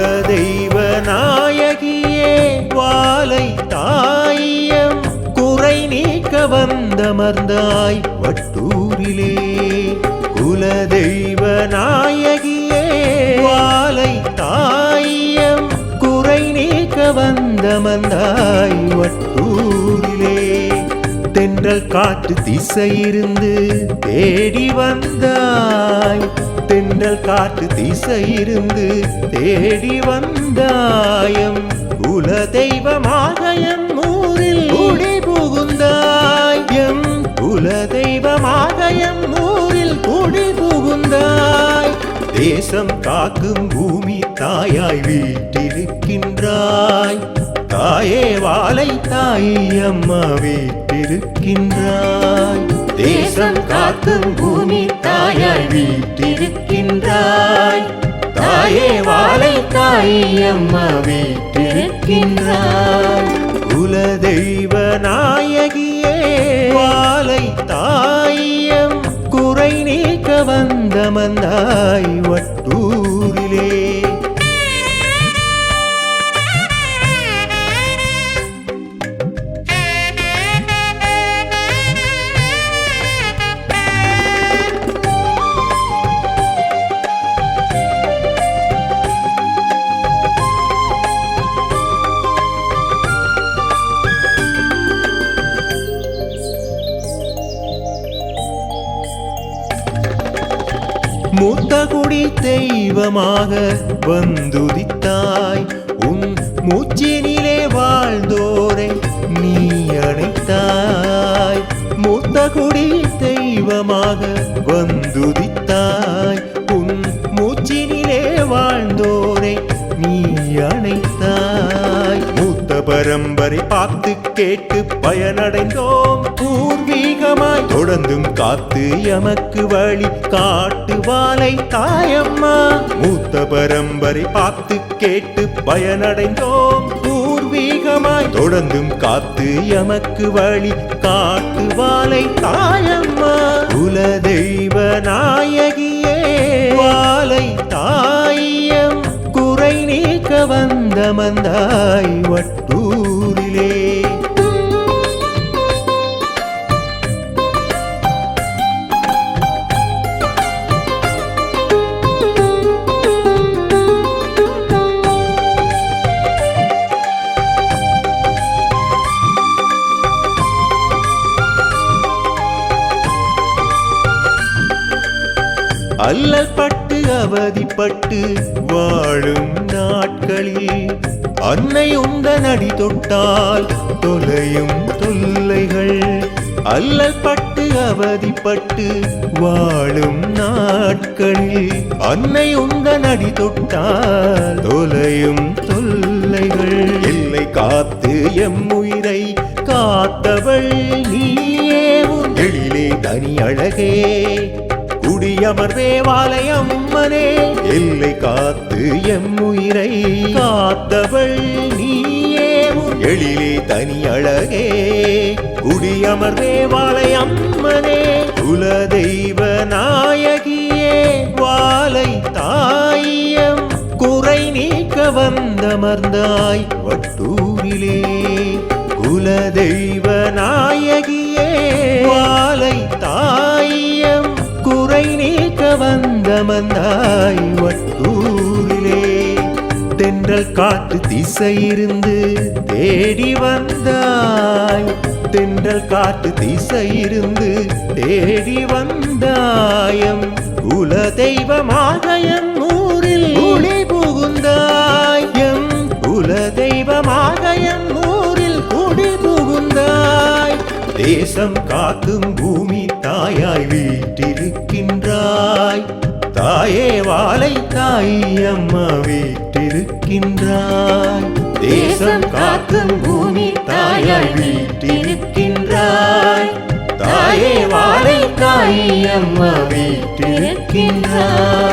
குல தெய்வ நாயகியே வாலை தாயம் குறை நீக்க வந்தமர்ந்தாய் வட்டூரிலே. குல தெய்வ நாயகியே வாலை தாயம் குறை நீக்க வந்தமர்ந்தாய் வட்டூரிலே. தென்றல் காற்று திசையிருந்து தேடி வந்தாய் தென்றல் காற்று திசையிருந்து தேடி வந்தாயம். குல தெய்வமாக எம் ஊரில் குடி புகுந்தாய். எம் குல தெய்வமாக எம் ஊரில் குடி புகுந்தாய். தேசம் காக்கும் பூமி தாயாய் வீட்டிருக்கின்றாய். தாயே வாழை தாய் அம்மா வீட்டிருக்கின்றாய். தேசம் காக்கும் பூமி தாயாய் வீட்டிருக்கின்றாய். தாயே வாழை தாய் அம்மா வீட்டிருக்கின்றாய். மூத்தகுடி தெய்வமாக வந்துதித்தாய். உன் மூச்சினிலே வாழ்ந்தோரை நீ அணைத்தாய். மூத்தகுடி தெய்வமாக வந்துதி பரம்பரை பார்த்து கேட்டு பயனடைந்தோம். பூர்வீகமாய் தொடர்ந்தும் காத்து எமக்கு வழி காட்டு வாழை தாயம்மா. மூத்த பரம்பரை பார்த்து கேட்டு பயனடைந்தோம். பூர்வீகமாய் தொடர்ந்தும் காத்து எமக்கு வழி காட்டு வாழை தாயம்மா. குலதெய்வ நாயகியே வந்த வட்டூரிலே. அல்லல் பட்டு அவதிப்பட்டு வாழும் நாட்களில் அன்னை உந்த நடி தொட்டால் தொலையும் தொல்லைகள். அல்லல் பட்டு அவதிப்பட்டு வாழும் நாட்களில் அன்னை உந்த நடி தொட்டால் தொலையும் தொல்லைகள். எல்லை காத்து எம் உயிரை காத்தவள் நீயே எழிலே தனி அழகே. குடியமர்வே வாலையம்மனே எல்லை காத்து எம் உயிரை காத்தவள் நீயே. எழிலே தனி அழகே. குடியமர்வே வாலையம்மனே குலதெய்வ நாயகியே. வாலை தாயம் குறை நீக்க வந்தமர்ந்தாய் வட்டூரிலே குலதெய்வ நாயகியே. வந்த வட்டூரிலே தென்றல் காட்டு திசையிருந்து தேடி வந்தாய். தென்றல் காட்டு திசையிருந்து தேடி வந்தாயம். குல தெய்வமாக எம் ஊரில் ஒளி புகுந்தாய். எம் குல தெய்வமாக எம் ஊரில் குடி புகுந்தாய். தேசம் காக்கும் பூமி தாயாய் வீட்டிருக்கின்றாய். தாயே வாழை தாய் அம்மா வீட்டிருக்கின்றாய். தேசம் காக்கும் பூமி தாயாய் வீட்டிருக்கின்றாய். தாயே வாழை தாய் அம்மா வீட்டிருக்கின்றாய்.